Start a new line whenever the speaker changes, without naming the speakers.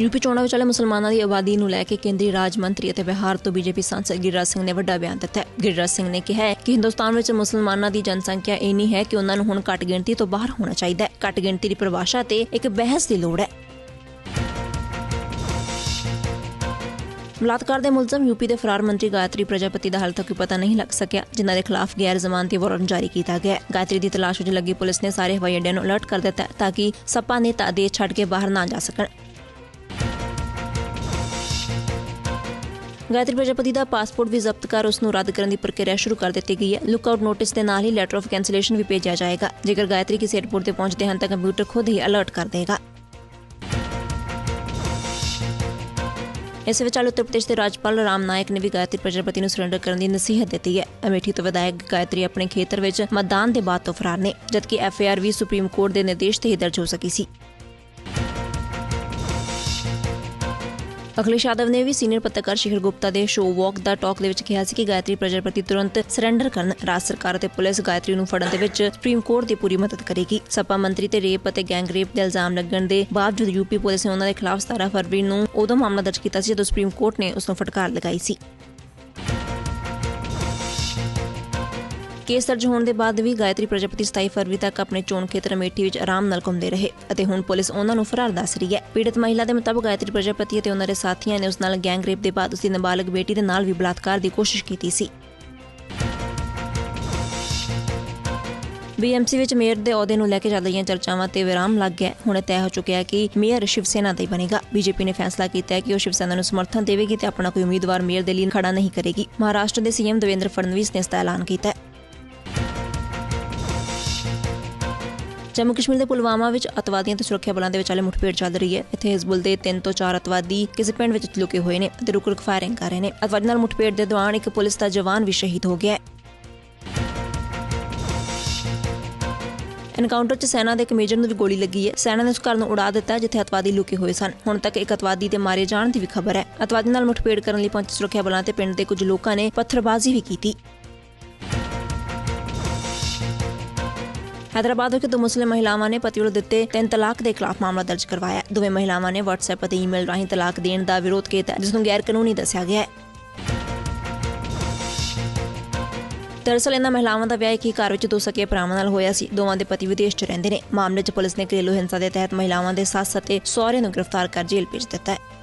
UP ਚੋਣਾਂ ਵਿਚਾਲੇ ਮੁਸਲਮਾਨਾਂ ਦੀ ਆਬਾਦੀ ਨੂੰ ਲੈ ਕੇ ਕੇਂਦਰੀ ਰਾਜ ਮੰਤਰੀ ਅਤੇ ਬਿਹਾਰ ਤੋਂ ਬੀਜੇਪੀ ਸਾਂਸਦ ਗਿਰਿਰਾਜ ਸਿੰਘ ਨੇ ਵੱਡਾ ਬਿਆਨ ਦਿੱਤਾ ਹੈ। ਗਿਰਿਰਾਜ ਸਿੰਘ ਨੇ ਕਿਹਾ ਕਿ ਹਿੰਦੁਸਤਾਨ ਵਿੱਚ ਮੁਸਲਮਾਨਾਂ ਦੀ ਜਨਸੰਖਿਆ ਇੰਨੀ ਹੈ ਕਿ ਉਹਨਾਂ ਨੂੰ ਹੁਣ ਘੱਟ ਗਿਣਤੀ ਤੋਂ ਬਾਹਰ ਹੋਣਾ ਚਾਹੀਦਾ ਹੈ। ਘੱਟ ਗਿਣਤੀ ਦੀ ਪਰਿਭਾਸ਼ਾ ਤੇ ਇੱਕ ਬਹਿਸ ਦੀ ਲੋੜ ਹੈ। ਬਲਾਤਕਾਰ ਦੇ ਮੁਲਜ਼ਮ ਯੂਪੀ ਦੇ ਫਰਾਰ ਮੰਤਰੀ ਗਾਇਤਰੀ ਪ੍ਰਜਾਪਤੀ ਦਾ ਹਾਲ ਤੱਕ ਪਤਾ ਨਹੀਂ ਲੱਗ ਸਕਿਆ, ਜਿਨ੍ਹਾਂ ਦੇ ਖਿਲਾਫ ਗੈਰ ਜ਼ਮਾਨਤੀ ਵਾਰੰਟ ਜਾਰੀ ਕੀਤਾ ਗਿਆ ਗਾਇਤਰੀ ਦੀ ਤਲਾਸ਼ ਵਿੱਚ ਲੱਗੀ ਪੁਲਿਸ ਨੇ ਸਾਰੇ ਹਵਾਈ ਅੱਡਿਆਂ ਨੂੰ ਅਲਰਟ ਕਰ ਦਿੱਤਾ ਤਾਂ ਕਿ ਸੱਪਾ ਨੇਤਾ ਦੇਸ਼ ਛੱਡ ਕੇ ਬਾਹਰ ਨਾ ਜਾ ਸਕਣ। ਗਾਇਤਰੀ ਪ੍ਰਜਾਪਤੀ ਦਾ ਪਾਸਪੋਰਟ ਵੀ ਜ਼ਬਤ ਕਰ ਉਸ ਨੂੰ ਰੱਦ ਕਰਨ ਦੀ ਪ੍ਰਕਿਰਿਆ ਸ਼ੁਰੂ ਕਰ ਦਿੱਤੀ ਗਈ ਹੈ। ਲੁੱਕਆਊਟ ਨੋਟਿਸ ਦੇ ਨਾਲ ਹੀ ਲੈਟਰ ਆਫ ਕੈਂਸਲੇਸ਼ਨ ਵੀ ਭੇਜਿਆ ਜਾਏਗਾ। ਜੇਕਰ ਗਾਇਤਰੀ ਕਿਸੇ ਏਅਰਪੋਰਟ ਤੇ ਪਹੁੰਚਦੇ ਹਨ ਤਾਂ ਕੰਪਿਊਟਰ ਖੁਦ ਹੀ ਅਲਰਟ ਕਰ ਦੇਗਾ। ਇਸ ਵਿਚਾਲ ਉੱਤਰ ਪ੍ਰਦੇਸ਼ ਦੇ ਰਾਜਪਾਲ ਰਾਮ ਨਾਇਕ ਨੇ ਵੀ ਗਾਇਤਰੀ ਪ੍ਰਜਾਪਤੀ ਨੂੰ ਸਰੈਂਡਰ ਕਰਨ ਦੀ ਨਸੀਹਤ ਦਿੱਤੀ ਹੈ। ਅਮੇਠੀ ਤੋਂ ਵਿਧਾਇਕ ਗਾਇਤਰੀ ਆਪਣੇ ਖੇਤਰ ਵਿੱਚ ਮਤਦਾਨ ਦੇ ਬਾਅਦ ਤੋਂ ਫਰਾਰ ਨੇ, ਜਦਕਿ ਐਫਆਈਆਰ ਵੀ ਸੁਪਰੀਮ ਕੋਰਟ ਦੇ ਨਿਰਦੇਸ਼ ਤੇ ਹੀ ਦਰਜ ਹੋ ਸਕੀ ਸੀ। ਅਖਿਲੇਸ਼ ਯਾਦਵ ਨੇ ਵੀ ਸੀਨੀਅਰ ਪੱਤਰਕਾਰ ਸ਼ਿਖਰ ਗੁਪਤਾ ਦੇ ਸ਼ੋਅ ਵਾਕ ਦਾ ਟਾਕ ਦੇ ਵਿੱਚ ਕਿਹਾ ਸੀ ਕਿ ਗਾਇਤਰੀ ਪ੍ਰਜਾਪਤੀ ਤੁਰੰਤ ਸਰੈਂਡਰ ਕਰਨ ਰਾਜ ਸਰਕਾਰ ਅਤੇ ਪੁਲਿਸ ਗਾਇਤਰੀ ਨੂੰ ਫੜਨ ਦੇ ਵਿੱਚ ਸੁਪਰੀਮ ਕੋਰਟ ਦੀ ਪੂਰੀ ਮਦਦ ਕਰੇਗੀ। ਸਪਾ ਮੰਤਰੀ ਤੇ ਰੇਪ ਅਤੇ ਗੈਂਗ ਰੇਪ ਦੇ ਇਲਜ਼ਾਮ ਲੱਗਣ ਦੇ ਬਾਵਜੂਦ ਯੂਪੀ ਪੁਲਿਸ ਨੇ ਉਹਨਾਂ ਦੇ ਖਿਲਾਫ 17 ਫਰਵਰੀ ਨੂੰ ਉਦੋਂ ਮਾਮਲਾ ਦਰਜ ਕੀਤਾ ਸੀ, ਜਦੋਂ ਸੁਪਰੀਮ ਕੋਰਟ ਨੇ ਉਸ ਨੂੰ ਫਟਕਾਰ ਲਗਾਈ ਸੀ। ਕੇਸ ਦਰਜ ਹੋਣ ਦੇ ਬਾਅਦ ਵੀ ਗਾਇਤਰੀ ਪ੍ਰਜਾਪਤੀ 27 ਫਰਵਰੀ ਤੱਕ ਆਪਣੇ ਚੋਣ ਖੇਤਰ ਅਮੇਠੀ ਵਿੱਚ ਆਰਾਮ ਨਾਲ ਘੁੰਮਦੇ ਰਹੇ ਅਤੇ ਹੁਣ ਪੁਲਿਸ ਉਹਨਾਂ ਨੂੰ ਫਰਾਰ ਦੱਸ ਰਹੀ ਹੈ। ਪੀੜਤ ਮਹਿਲਾ ਦੇ ਮੁਤਾਬਕ ਗਾਇਤਰੀ ਪ੍ਰਜਾਪਤੀ ਅਤੇ ਉਹਨਾਂ ਦੇ ਸਾਥੀਆਂ ਨੇ ਉਸ ਨਾਲ ਗੈਂਗ ਰੇਪ ਦੇ ਬਾਅਦ ਉਸ ਦੀ ਨਾਬਾਲਗ ਬੇਟੀ ਦੇ ਨਾਲ ਵੀ ਬਲਾਤਕਾਰ ਦੀ ਕੋਸ਼ਿਸ਼ ਕੀਤੀ ਸੀ। ਬੀਐਮਸੀ ਵਿੱਚ ਮੇਅਰ ਦੇ ਅਹੁਦੇ ਨੂੰ ਲੈ ਕੇ ਚੱਲ ਰਹੀਆਂ ਚਰਚਾਵਾਂ ਤੇ ਵਿਰਾਮ ਲੱਗ ਗਿਆ। ਹੁਣ ਤੈਅ ਹੋ ਚੁੱਕਿਆ ਕਿ ਮੇਅਰ ਸ਼ਿਵ ਸੈਨਾ ਦਾ ਹੀ ਬਣੇਗਾ। ਬੀਜੇਪੀ ਨੇ ਫੈਸਲਾ ਕੀਤਾ ਹੈ ਕਿ ਉਹ ਸ਼ਿਵ ਸੈਨਾ ਨੂੰ ਸਮਰਥਨ ਦੇਵੇਗੀ ਤੇ ਆਪਣਾ ਕੋਈ ਉਮੀਦਵਾਰ ਮੇਅਰ ਦੇ ਲਈ ਖੜਾ ਨਹੀਂ ਕਰੇਗੀ। ਮਹਾਰਾਸ਼ਟਰ ਦੇ ਸੀਐਮ ਦੇਵੇਂਦਰ ਫੜਨਵੀਸ ਨੇ ਇਸ ਦਾ ਐਲਾਨ ਕੀਤਾ ਹੈ। ਜੰਮੂ ਕਸ਼ਮੀਰ ਦੇ ਪੁਲਵਾਮਾ ਵਿੱਚ ਅਤਵਾਦੀਆਂ ਤੇ ਸੁਰੱਖਿਆ ਬਲਾਂ ਦੇ ਵਿਚਾਲੇ ਮੁੱਠਭੇੜ ਚੱਲ ਰਹੀ ਹੈ। ਇੱਥੇ ਹਿਜ਼ਬੁਲ ਦੇ 3 ਤੋਂ 4 ਅਤਵਾਦੀ ਕਿਸੇ ਪਿੰਡ ਵਿੱਚ ਲੁਕੇ ਹੋਏ ਨੇ ਅਤੇ ਰੁਕ-ਰੁਕ ਫਾਇਰਿੰਗ ਕਰ ਰਹੇ ਨੇ। ਅਤਵਾਦੀ ਨਾਲ ਮੁੱਠਭੇੜ ਦੇ ਦੌਰਾਨ ਇੱਕ ਪੁਲਿਸ ਦਾ ਜਵਾਨ ਵੀ ਸ਼ਹੀਦ ਹੋ ਗਿਆ ਐਨਕਾਊਂਟਰ 'ਚ ਸੈਨਾ ਦੇ ਇੱਕ ਮੇਜਰ ਨੂੰ ਵੀ ਗੋਲੀ ਲੱਗੀ ਹੈ। ਸੈਨਾ ਨੇ ਉਸ ਘਰ ਨੂੰ ਉਡਾ ਦਿੱਤਾ, ਜਿੱਥੇ ਅਤਵਾਦੀ ਲੁਕੇ ਹੋਏ ਸਨ। ਹੁਣ ਤੱਕ ਇੱਕ ਅਤਵਾਦੀ ਦੇ ਮਾਰੇ ਜਾਣ ਦੀ ਵੀ ਖਬਰ ਹੈ। ਅਤਵਾਦੀ ਨਾਲ ਮੁੱਠਭੇੜ ਕਰਨ ਲਈ ਪਹੁੰਚੇ ਸੁਰੱਖਿਆ ਬਲਾਂ ਤੇ ਪਿੰਡ ਦੇ ਕੁਝ ਲੋਕਾਂ ਨੇ ਪੱਥਰਬਾਜ਼ੀ ਵੀ ਕੀਤੀ। ਹੈਦਰਾਬਾਦ ਵਿੱਚ ਦੋ ਮੁਸਲਿਮ ਮਹਿਲਾਵਾਂ ਨੇ ਪਤੀ ਵੱਲੋਂ ਦਿੱਤੇ ਤਿੰਨ ਤਲਾਕ ਦੇ ਖਿਲਾਫ ਮਾਮਲਾ ਦਰਜ ਕਰਵਾਇਆ ਦੋਵੇਂ ਮਹਿਲਾਵਾਂ ਨੇ WhatsApp ਅਤੇ ਈਮੇਲ ਰਾਹੀਂ ਤਲਾਕ ਦੇਣ ਦਾ ਵਿਰੋਧ ਕੀਤਾ ਜਿਸ ਨੂੰ ਗੈਰ ਕਾਨੂੰਨੀ ਦੱਸਿਆ ਗਿਆ ਹੈ ਦਰਅਸਲ ਇਹਨਾਂ ਮਹਿਲਾਵਾਂ ਦਾ ਵਿਆਹ ਇੱਕ ਹੀ ਘਰ ਵਿੱਚ ਦੋ ਸਕੇ ਭਰਾਵਾਂ ਨਾਲ ਹੋਇਆ ਸੀ ਦੋਵਾਂ ਦੇ ਪਤੀ ਵਿਦੇਸ਼ 'ਚ ਰਹਿੰਦੇ ਨੇ ਮਾਮਲੇ 'ਚ ਪੁਲਿਸ ਨੇ ਘਰੇਲੂ ਹਿੰਸਾ ਦੇ ਤਹਿਤ ਮਹਿਲਾਵਾਂ ਦੇ ਸੱਸ ਅਤੇ ਸਹੁਰੇ ਨੂੰ ਗ੍ਰਿਫਤਾਰ ਕਰ ਜੇਲ੍ਹ ਭੇਜ ਦਿੱਤਾ ਹੈ